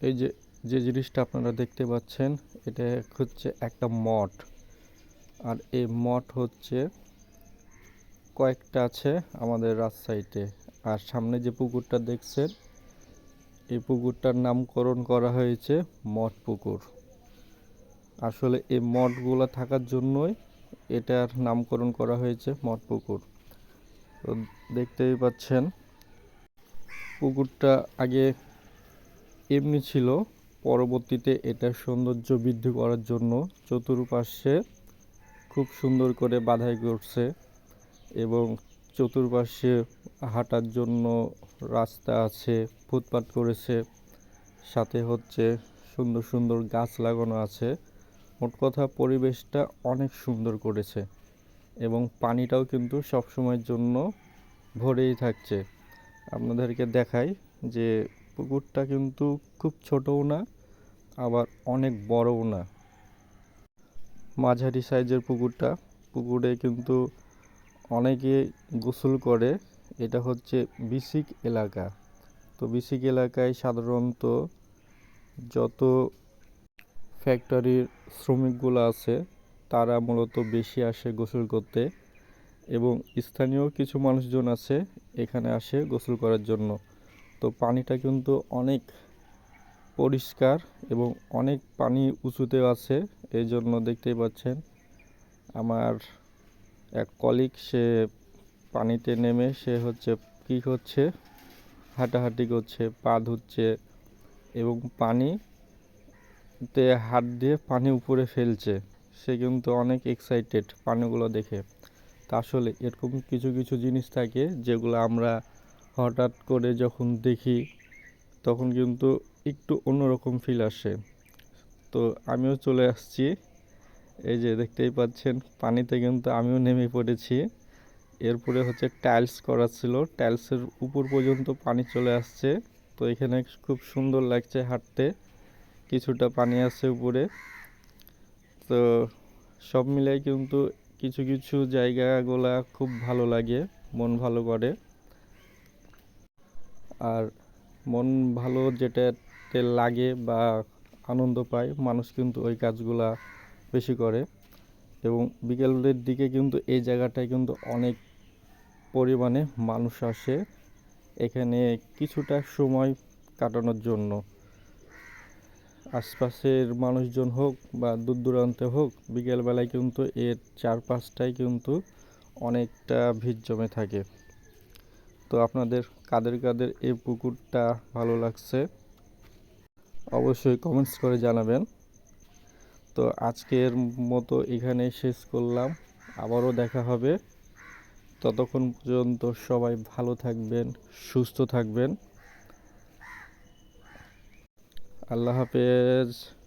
এই যে যে জিনিসটা আপনারা দেখতে পাচ্ছেন, এটা হচ্ছে একটা মঠ। আর এই মঠ হচ্ছে কয়েকটা আছে আমাদের রাজশাহীতে। আর সামনে যে পুকুরটা দেখছেন, এই পুকুরটার নামকরণ করা হয়েছে মঠ পুকুর। আসলে এই মঠগুলো থাকার জন্যই এটার নামকরণ করা হয়েছে মঠ পুকুর। তো দেখতেই পাচ্ছেন, পুকুরটা আগে এমনি ছিল। পরবর্তীতে এটার সৌন্দর্য বৃদ্ধি করার জন্য চতুর্পাশে খুব সুন্দর করে বাধাই করছে এবং চতুর্পাশে হাঁটার জন্য রাস্তা আছে, ফুটপাত করেছে, সাথে হচ্ছে সুন্দর সুন্দর গাছ লাগানো আছে। মোট কথা পরিবেশটা অনেক সুন্দর করেছে এবং পানিটাও কিন্তু সবসময়ের জন্য ভরেই থাকছে। আপনাদেরকে দেখাই যে পুকুরটা কিন্তু খুব ছোটও না, আবার অনেক বড়ও না। মাঝারি সাইজের পুকুরটা, পুকুরে কিন্তু অনেকে গোসল করে। এটা হচ্ছে বিসিক এলাকা। তো বিসিক এলাকায় সাধারণত যত ফ্যাক্টরির শ্রমিকগুলো আছে, তারা মূলত বেশি আসে গোসল করতে এবং স্থানীয় কিছু মানুষজন আছে, এখানে আসে গোসল করার জন্য। তো পানিটা কিন্তু অনেক পরিষ্কার এবং অনেক পানি উঁচুতেও আছে এই জন্য দেখতেই পাচ্ছেন আমার এক কলিগ সে পানিতে নেমে সে হচ্ছে কী করছে? হাঁটাহাঁটি করছে, পা ধুচ্ছে এবং পানিতে হাত দিয়ে পানি উপরে ফেলছে। সে কিন্তু অনেক এক্সাইটেড পানিগুলো দেখে। তা আসলে এরকম কিছু কিছু জিনিস থাকে যেগুলো আমরা হঠাৎ করে যখন দেখি, তখন কিন্তু একটু অন্যরকম ফিল আসে। তো আমিও চলে আসছি। এই যে দেখতেই পাচ্ছেন, পানিতে কিন্তু আমিও নেমে পড়েছি। এরপরে হচ্ছে টাইলস করা ছিল। টাইলসের উপর পর্যন্ত পানি চলে আসছে। তো এখানে খুব সুন্দর লাগছে হাঁটতে। কিছুটা পানি আছে উপরে। তো সব মিলাই কিন্তু কিছু কিছু জায়গাগুলা খুব ভালো লাগে, মন ভালো করে। আর মন ভালো যেটাতে লাগে বা আনন্দ পায়, মানুষ কিন্তু ওই কাজগুলা বেশি করে। এবং বিকেলের দিকে কিন্তু এই জায়গাটায় কিন্তু অনেক পরিমাণে মানুষ আসে এখানে কিছুটা সময় কাটানোর জন্য। আশপাশের মানুষজন হোক বা দূর দূরান্তে হোক, বিকেলবেলায় কিন্তু এর চারপাশটাই কিন্তু অনেকটা ভিড় জমে থাকে। তো আপনাদের কাদের কাদের এই পুকুরটা ভালো লাগছে অবশ্যই কমেন্টস করে জানাবেন। তো আজকের মতো এখানেই শেষ করলাম। আবারও দেখা হবে। ততক্ষণ পর্যন্ত সবাই ভালো থাকবেন, সুস্থ থাকবেন। আল্লাহ হাফেজ।